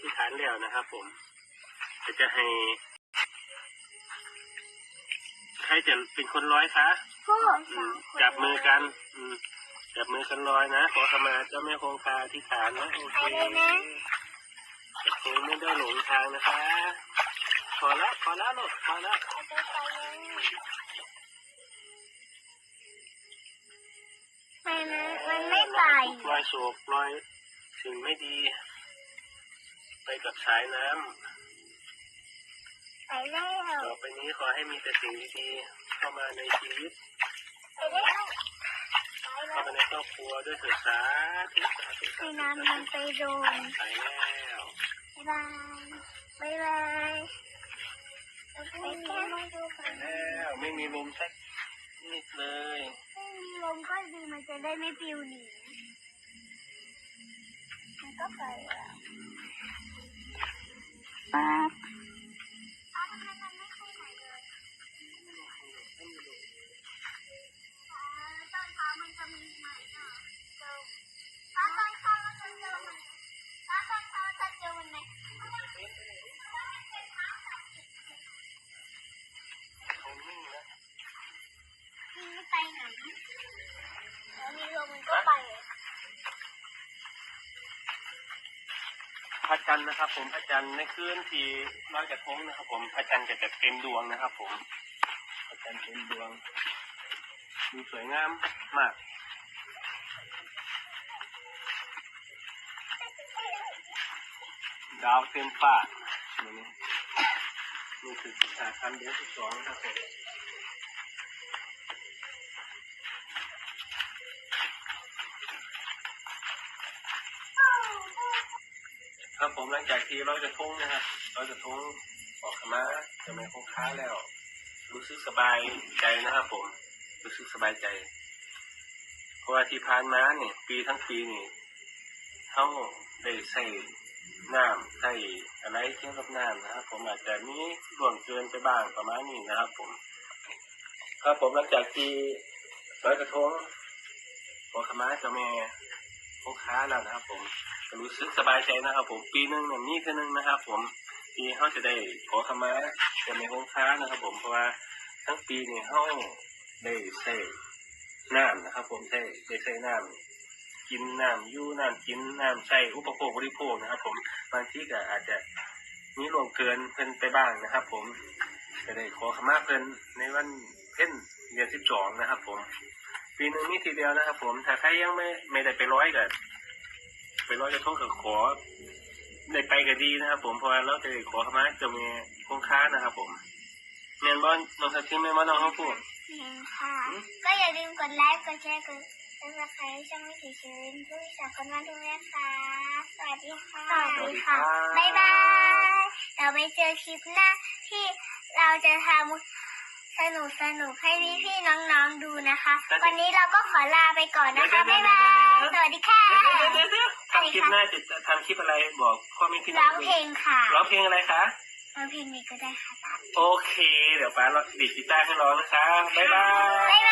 ที่ฐานแล้วนะครับผมจะจะให้ ใครจะเป็นคนร้อยคะพ่ออืมจับมือกัน อืมจับมือกันร้อยนะ ขอขมาเจ้าแม่คงคาที่ฐานนะโอเคแต่คงไม่ได้หลงทางนะคะ พอละพอละลูกพอละเอาไปไปเลยมันมันไม่ไปรอยโศกรอยสิ่งไม่ดี ไปกับสายน้ำไปแล้วต่อไปนี้ขอให้มีแต่สิ่งดีๆเข้ามาในชีวิต ไปแล้วไปเข้าแล้วมาในครอบครัวด้วยเถิดสาธุสาธุในสาธุน้ำมันไปโดนไปแล้วบ๊ายบายบ๊ายบายไปแค่มาดูไปกันแล้วไม่มีลมสักนิดเลย ไม่มีลมก็ดีมันจะได้ไม่ปลิวหนีมันก็ไปแล้ วปั๊บอ้าวทำไมมันไม่ค่อยไหนเลยอ๋อตอนเช้ามันจะมีไหมอะเจอตอนเช้าเราจะเจอมันตอนเช้าจะเจอมันไหม คงนิ่งนะ มันไม่ไปไหนแล้วมีลมมันก็ไป พระจันทร์นะครับ ผมพระจันทร์ในคืนที่ลอยกระทงนะครับ ผมพระจันทร์จะจะเต็มดวงนะครับ ผมพระจันทร์เต็มดวงดูสวยงามมากดาวเต็มฟ้านี่นี่คือสาคันเดือนที่สองนะครับผม ครับผมหลังจากที่เราจะทงนะครับเราจะทงออกขมาจะไม่คงค้าแล้ว รู้สึกสบายใจนะครับผม รู้สึกสบายใจ เพราะว่าที่ผ่านมาเนี่ย ปีทั้งปีนี่เขาได้ใส่น้ำใส่อะไรเกี่ยวกับน้ำนะครับผมอาจจะมีล่วงเกินไปบ้างประมาณนี้นะครับ ผม ครับผมหลังจากที่ร้อยกระทงขอขมาเจ้าแม่ คงค้าแล้วนะครับ ผมก็รู้สึกสบายใจนะครับ ผมปีหนึ่งเนี่ยมีแค่หนึงนะครับ ผมที่เขาจะได้ขอขมาเจ้าแม่คงค้านะครับ ผมเพราะว่าทั้งปีเนี่ยเขาได้ใส่น้ำนะครับ ผมใส่ได้ใส่น้ำกินน้ำยู่น้ำกินน้ำใช้อุปโภคบริโภคนะครับ ผมบางทีก็อาจจะมีลวงเกินเพิ่นไปบ้างนะครับ ผมจะได้ขอขมาเพิ่นในวันเพ็ญเดือนสิบสองนะครับ ผม ปีหนึ่งมีทีเดียวนะครับผมถ้าใครยังไม่ไม่ได้ไปร้อยกันไปร้อยกระทงกับขอได้ไปก็ดีนะครับ ผมเพราะว่าเราจะได้ขอขมาเจะมีคงค้านะครับ ผมเมียนบอลน้องสักทีเมียนบอลน้องเขาพูดนี่ค่ะก็อย่าลืมกดไลค์กดแชร์กดซับสไครต์ช่องวิถีชีวิตผู้จากคนวันทุกนะคะสวัสดีค่ะสวัสดีค่ะบ๊ายบายเราไปเจอคลิปหน้าที่เราจะทำ สนุกสนุกๆให้พี่พี่ๆน้องๆดูนะคะ วันนี้เราก็ขอลาไปก่อนนะคะ บ๊ายบาย สวัสดีค่ะเดี๋ยวเดี๋ยวเดี๋ยวทำคลิปหน้าจะทำคลิปอะไรบอกพ่อแม่พี่น้ร้อองงเพลงค่ะร้องเพลงอะไรคะ ร้องเพลงนี้ก็ได้ค่ะ โอเค เดี๋ยวฟ้าดีดกีตาร์ให้ร้องนะคะ บ๊ายบาย บ๊าย